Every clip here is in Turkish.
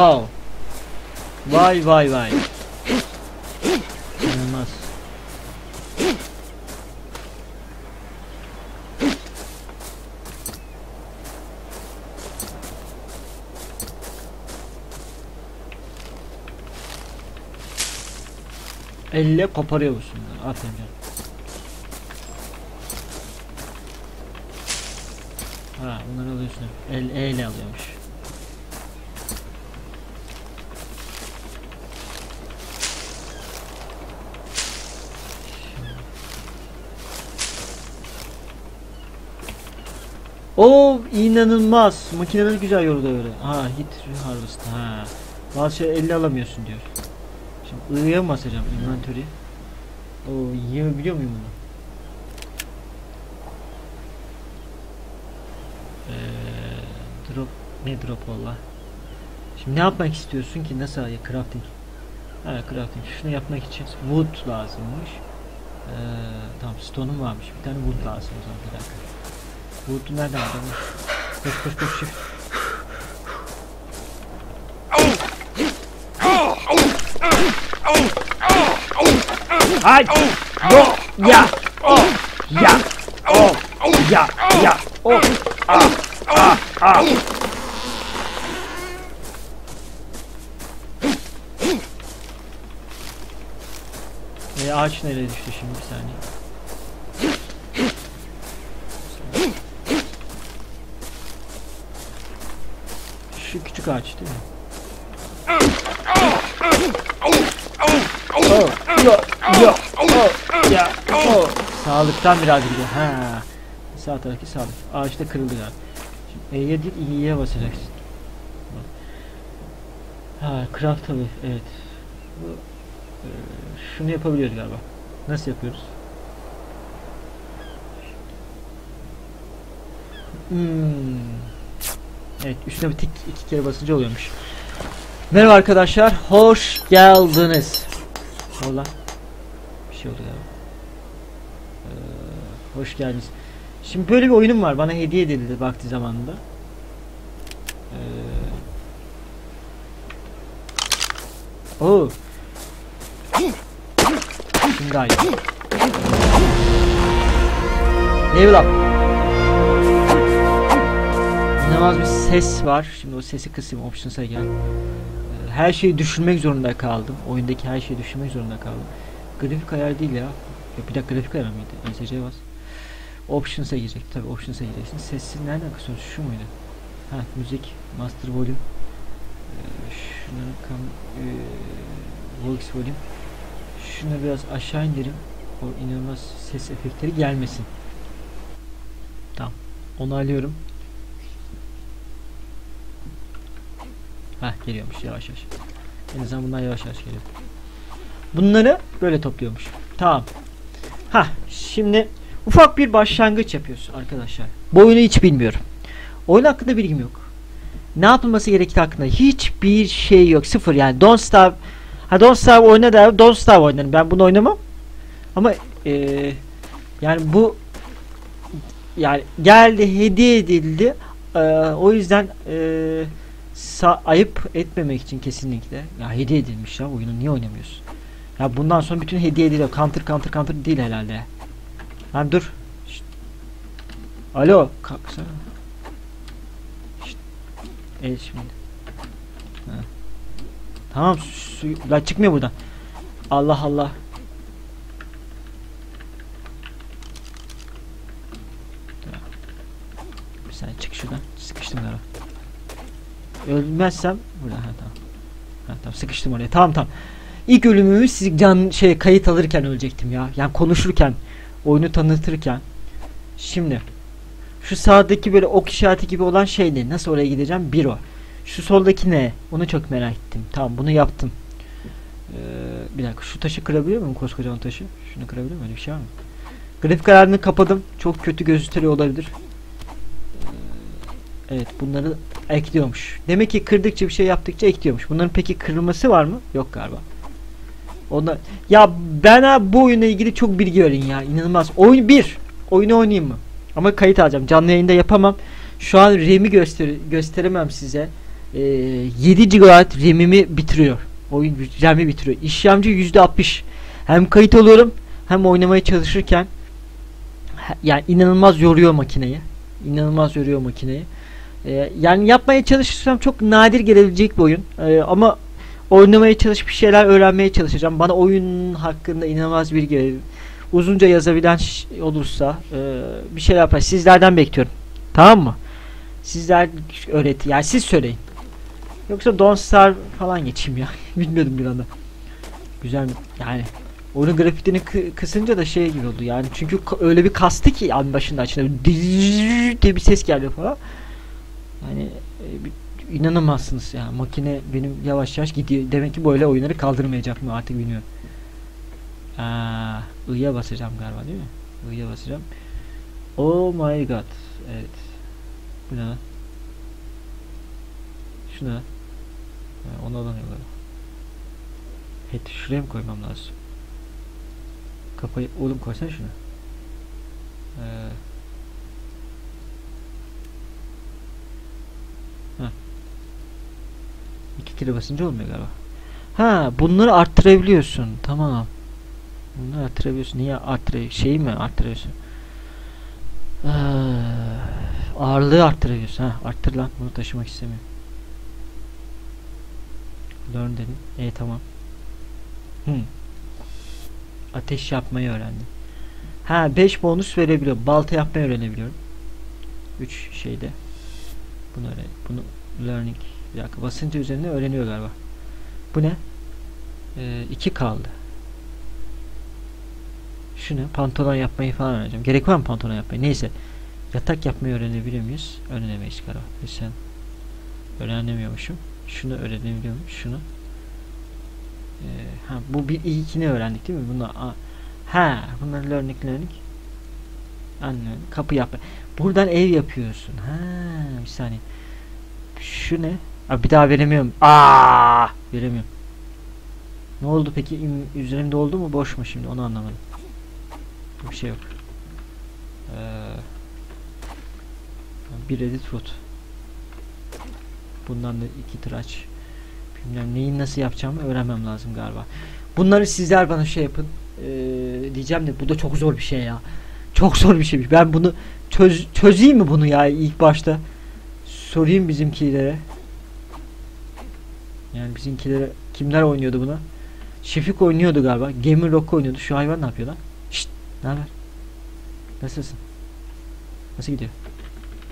Wow. Vay vay vay. İnanılmaz. Elle koparıyor musun? Aferin canım. Ha bunları alıyorsun. El E ile alıyormuş. O inanılmaz. Makineler güzel yoruldu öyle. Ha hit harvest. Ha. Bazı şey elle alamıyorsun diyor. Şimdi I'ya mı basacağım inventory? O yiyebiliyor muyum bunu? Ee, drop ne drop valla. Şimdi ne yapmak istiyorsun ki nasıl ya crafting? Ha crafting şunu yapmak için wood lazımmış. Ee, tamam stone'um varmış. Bir tane wood lazım o zaman bir dakika. Wood'u nereden alacağım? Koş koş koş shift. Ay! Yo! Ya! Oh! Ya! Oh! Ya! Ya! Oh! Ah! Ah! Ah! E, ağaç nereye düştü şimdi bir saniye. Şu küçük ağaç değil mi? Oh, yo, yo, oh, ya, oh. Sağlıktan biraz gidiyor. Ha. Sağ taraftaki sağlık. Ağaçta kırıldı galiba. Şimdi E'ye değil İ'ye basacaksın. Ha, craft tabi. Evet. Bu, e, şunu yapabiliyoruz galiba. Nasıl yapıyoruz? Hmm. Evet, üstüne bir tik iki kere basınca oluyormuş. Merhaba arkadaşlar, hoş geldiniz. Valla bir şey oldu galiba. Ee, hoş geldiniz. Şimdi böyle bir oyunum var. Bana hediye edildi vakti zamanında. Ee, Oo. Şimdi iyi. Level up. İnanılmaz bir ses var. Şimdi o sesi kısayım. Options'a gel. Ee, Her şeyi düşünmek zorunda kaldım. Oyundaki her şeyi düşünmek zorunda kaldım. Grafik ayar değil ya. Yok bir dakika grafik ayar mıydı? ESC'ye bas. Options'a girecek. Tabi Options'a gireceksin. Sesi nereden kısıyorsun? Şu muydu? Ha müzik. Master volume. Ee, kam... Ee, Vox volume. Şunu biraz aşağı indirim. O inanılmaz ses efektleri gelmesin. Tamam. Onaylıyorum. Heh geliyormuş yavaş yavaş. En azından bundan yavaş yavaş geliyor. Bunları böyle topluyormuş. Tamam. Ha şimdi ufak bir başlangıç yapıyoruz arkadaşlar. Bu oyunu hiç bilmiyorum. Oyun hakkında bilgim yok. Ne yapılması gerektiği hakkında hiçbir şey yok. Sıfır yani Don't Starve Ha Don't Starve oyna der. Don't Starve oynarım. Ben bunu oynamam. Ama eee yani bu yani geldi hediye edildi. Eee, o yüzden eee sa- ayıp etmemek için kesinlikle. Ya hediye edilmiş ya oyunu niye oynamıyorsun? Ya bundan sonra bütün hediye ediliyor. Counter counter counter değil herhalde. Lan dur. Şşt. Alo kalksana. Şşt. El şimdi. Ha. Tamam su, la çıkmıyor buradan. Allah Allah. Saniye çık şuradan. Sıkıştım galiba. Ölmezsem burada ha tamam. Ha tamam sıkıştım oraya. Tamam tamam. İlk ölümümü siz can şey kayıt alırken ölecektim ya. Yani konuşurken, oyunu tanıtırken. Şimdi şu sağdaki böyle ok işareti gibi olan şey ne? Nasıl oraya gideceğim? Bir o. Şu soldaki ne? Onu çok merak ettim. Tamam bunu yaptım. Ee, bir dakika şu taşı kırabiliyor muyum koskocaman taşı? Şunu kırabiliyor muyum? Öyle bir şey var mı? Grafik ayarını kapadım. Çok kötü gösteriyor olabilir. Ee, evet bunları ekliyormuş. Demek ki kırdıkça bir şey yaptıkça ekliyormuş. Bunların peki kırılması var mı? Yok galiba. Onlar ya ben ha bu oyunla ilgili çok bilgi verin ya. İnanılmaz. Oyun bir. Oyunu oynayayım mı? Ama kayıt alacağım. Canlı yayında yapamam. Şu an RAM'i göster gösteremem size. e, 7 GB RAM'imi bitiriyor. Oyun RAM'i bitiriyor. İşlemci %60. Hem kayıt alıyorum hem oynamaya çalışırken yani inanılmaz yoruyor makineyi. İnanılmaz yoruyor makineyi. E, yani yapmaya çalışırsam çok nadir gelebilecek bir oyun. E, ama oynamaya çalışıp bir şeyler öğrenmeye çalışacağım. Bana oyun hakkında inanılmaz bilgi verin. Uzunca yazabilen olursa e, bir şeyler yapar. Sizlerden bekliyorum. Tamam mı? Sizler öğret. Yani siz söyleyin. Yoksa Don't Starve falan geçeyim ya. Bilmiyordum bir anda. Güzel mi? Yani oyunun grafiklerini kı- kısınca da şey gibi oldu yani. Çünkü öyle bir kastı ki an başında bir diye bir ses geldi falan. Yani e, inanamazsınız ya. Makine benim yavaş yavaş gidiyor. Demek ki böyle oyunları kaldırmayacak mı artık bilmiyorum. Aa, I'ya basacağım galiba değil mi? I'ya basacağım. Oh my god. Evet. Bu ne lan? Ha, onu alamıyor galiba. Evet şuraya mı koymam lazım? Kafayı oğlum koysana şunu. Ee, Heh. Kere basınca olmuyor galiba. Ha bunları arttırabiliyorsun. Tamam. Bunları arttırabiliyorsun. Niye arttırıyor? Şeyi mi arttırıyorsun? Ee, ağırlığı arttırabiliyorsun. Ha arttır lan. Bunu taşımak istemiyorum. Learn dedim. E tamam. Hmm. Ateş yapmayı öğrendim. Ha 5 bonus verebiliyor. Balta yapmayı öğrenebiliyorum. 3 şeyde. Bunu öğren. Bunu learning. Bir dakika basınca üzerine öğreniyor galiba. Bu ne? 2 kaldı. Şu ne? Pantolon yapmayı falan öğreneceğim. Gerek var mı pantolon yapmayı? Neyse. Yatak yapmayı öğrenebiliyor muyuz? Öğrenemeyiz galiba. Lütfen. Öğrenemiyormuşum. Şunu öğrenebiliyor muyum? Şunu. Ee, ha bu bir ilkini öğrendik değil mi? Bunu a- ha bunlar learning learning. Anlıyorum. Kapı yapma. Buradan ev yapıyorsun. Ha bir saniye. Şu ne? Abi bir daha veremiyorum. Aa veremiyorum. Ne oldu peki? İm- Üzerimde oldu mu? Boş mu şimdi? Onu anlamadım. Bir şey yok. Ee, bir edit root. Bundan da iki tıraç. Bilmem neyi nasıl yapacağımı öğrenmem lazım galiba. Bunları sizler bana şey yapın. Ee, diyeceğim de bu da çok zor bir şey ya. Çok zor bir şeymiş. Ben bunu çöz çözeyim mi bunu ya ilk başta? Sorayım bizimkilere. Yani bizimkilere kimler oynuyordu buna? Şefik oynuyordu galiba. Gamer Rock oynuyordu. Şu hayvan ne yapıyor lan? Şşt, ne haber? Nasılsın? Nasıl gidiyor?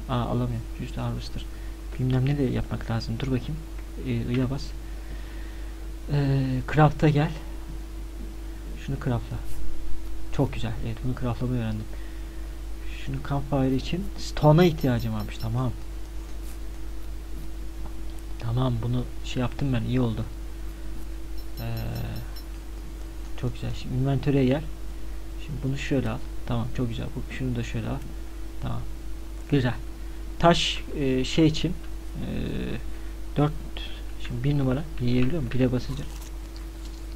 Aa alamıyorum. Yüzde harvester. Bilmem ne de yapmak lazım. Dur bakayım. Ee, I'ya bas. Ee, craft'a gel. Şunu craftla. Çok güzel. Evet bunu craftlamayı öğrendim. Şunu campfire için stone'a ihtiyacım varmış. Tamam. Tamam bunu şey yaptım ben. iyi oldu. Ee, çok güzel. Şimdi inventory'e gel. Şimdi bunu şöyle al. Tamam çok güzel. Bu şunu da şöyle al. Tamam. Güzel. Taş e, şey için e, 4 şimdi bir numara yiyebiliyor muyum? Bire basınca.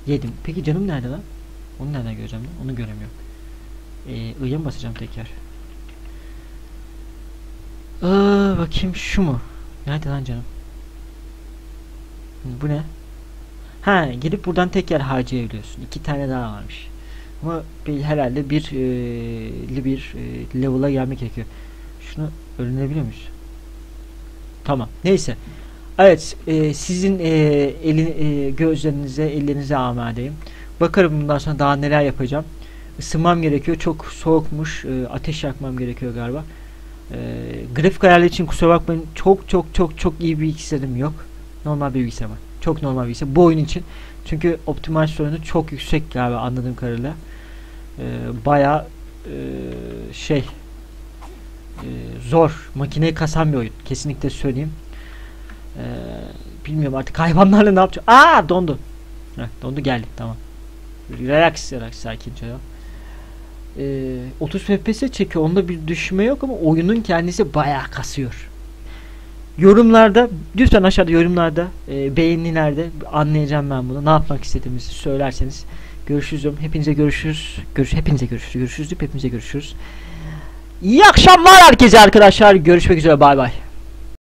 Yedim. Peki canım nerede lan? Onu nereden göreceğim lan? Onu göremiyorum. Ee, I'ya mı basacağım tekrar? Aa, bakayım şu mu? Nerede lan canım? Bu ne? Ha, gelip buradan tekrar harcayabiliyorsun. İki tane daha varmış. Ama bir, herhalde bir e, bir e, level'a gelmek gerekiyor. Şunu öğrenebiliyor muyuz? Tamam. Neyse. Evet, e, sizin e, elin e, gözlerinize, ellerinize amadeyim. Bakarım bundan sonra daha neler yapacağım. Isınmam gerekiyor. Çok soğukmuş. E, ateş yakmam gerekiyor galiba. E, grafik ayarları için kusura bakmayın. Çok çok çok çok iyi bir bilgisayarım yok. Normal bir bilgisayar var. Çok normal bir bilgisayar. Bu oyun için. Çünkü optimizasyonu çok yüksek galiba anladığım kadarıyla. E, Baya şey e, zor. Makineyi kasan bir oyun. Kesinlikle söyleyeyim. E, bilmiyorum artık hayvanlarla ne yapacağım. Aa dondu. Heh, dondu geldi tamam. Relax relax sakince ya. Ee, 30 FPS çekiyor. Onda bir düşme yok ama oyunun kendisi bayağı kasıyor. Yorumlarda lütfen aşağıda yorumlarda e, beğeni nerede anlayacağım ben bunu. Ne yapmak istediğimizi söylerseniz görüşürüz. Hepinize görüşürüz. Görüş hepinize görüşürüz. Görüşürüz hepinize görüşürüz. İyi akşamlar herkese arkadaşlar. Görüşmek üzere. Bay bay.